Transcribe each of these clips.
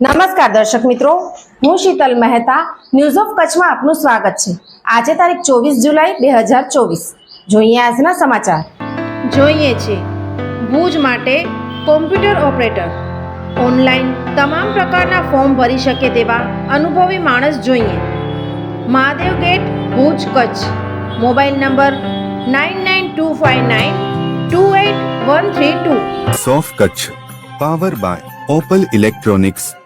નમસ્કાર દર્શક મિત્રો હું શીતલ મહેતા ન્યૂઝ ઓફ કચ્છમાં આપનું સ્વાગત છે. આજે તારીખ ચોવીસ જુલાઈ બે હજાર ચોવીસ. જોઈએ આજના સમાચાર. જોઈએ છે ભુજ માટે કોમ્પ્યુટર ઓપરેટર. ઓનલાઈન તમામ પ્રકારના ફોર્મ ભરી શકે તેવા અનુભવી માણસ જોઈએ. Mahadev gate Bhuj Kutch. Mobile number nine nine two five nine two eight one three two. સોફ Kutch power by Opal electronics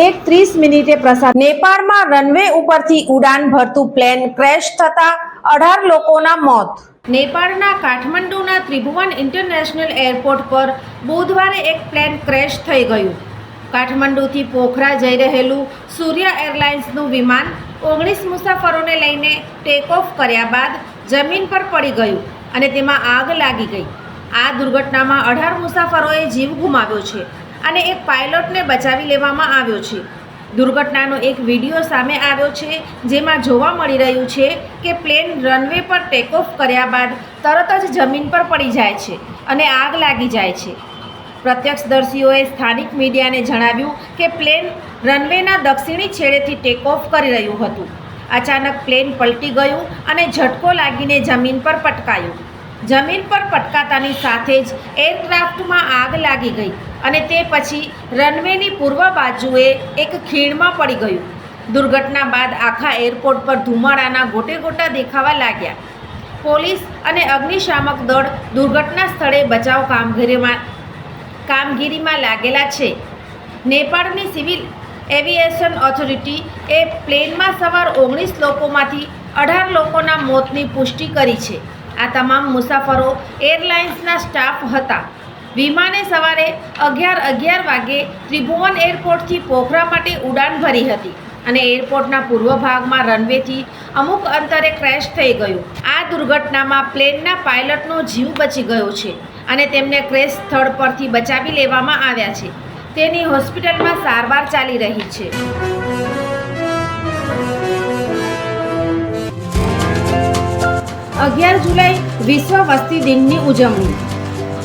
એક ત્રીસ મિનિટે પ્રસાર નેપાળમાં રનવે ઉપરથી ઉડાન ભરતું પ્લેન ક્રેશ થતા અઢાર લોકોના મોત. નેપાળના કાઠમંડુના ત્રિભુવન ઇન્ટરનેશનલ એરપોર્ટ પર બુધવારે એક પ્લેન ક્રેશ થઈ ગયું. કાઠમંડુથી પોખરા જઈ રહેલું સૂર્ય એરલાઇન્સનું વિમાન ઓગણીસ મુસાફરોને લઈને ટેક ઓફ કર્યા બાદ જમીન પર પડી ગયું અને તેમાં આગ લાગી ગઈ. આ દુર્ઘટનામાં અઢાર મુસાફરોએ જીવ ગુમાવ્યો છે. અને એક પાયલોટને બચાવી લેવામાં આવ્યો છે. દુર્ઘટનાનો એક વીડિયો સામે આવ્યો છે, જેમાં જોવા મળી રહ્યું છે કે પ્લેન રનવે પર ટેક ઓફ કર્યા બાદ તરત જ જમીન પર પડી જાય છે અને આગ લાગી જાય છે. પ્રત્યક્ષદર્શીઓએ સ્થાનિક મીડિયાને જણાવ્યું કે પ્લેન રનવેના દક્ષિણી છેડેથી ટેક ઓફ કરી રહ્યું હતું. અચાનક પ્લેન પલટી ગયું અને ઝટકો લાગીને જમીન પર પટકાયું. જમીન પર પટકાતાની સાથે જ એરક્રાફ્ટમાં આગ લાગી ગઈ. અને તે પછી રનવેની પૂર્વ બાજુએ એક ખીણમાં પડી ગયું. દુર્ઘટના બાદ આખા એરપોર્ટ પર ધુમાડાના ગોટે ગોટા દેખાવા લાગ્યા. પોલીસ અને અગ્નિશામક દળ દુર્ઘટના સ્થળે બચાવ કામગીરીમાં કામગીરીમાં લાગેલા છે. નેપાળની સિવિલ એવિએશન ઓથોરિટી એ પ્લેનમાં સવાર ઓગણીસ લોકોમાંથી અઢાર લોકોના મોતની પુષ્ટિ કરી છે. આ તમામ મુસાફરો એરલાઇન્સના સ્ટાફ હતા. વિમાને સવારે અગિયાર અગિયાર વાગે ત્રિભુવન એરપોર્ટથી પોખરા માટે ઉડાન ભરી હતી અને એરપોર્ટના પૂર્વ ભાગમાં રનવેથી અમુક અંતરે ક્રેશ થઈ ગયું. આ દુર્ઘટનામાં પ્લેનના પાયલટનો જીવ બચી ગયો છે અને તેમને ક્રેશ સ્થળ પરથી બચાવી લેવામાં આવ્યા છે. તેની હોસ્પિટલમાં સારવાર ચાલી રહી છે. અગિયાર જુલાઈ વિશ્વ વસ્તી દિનની ઉજવણી.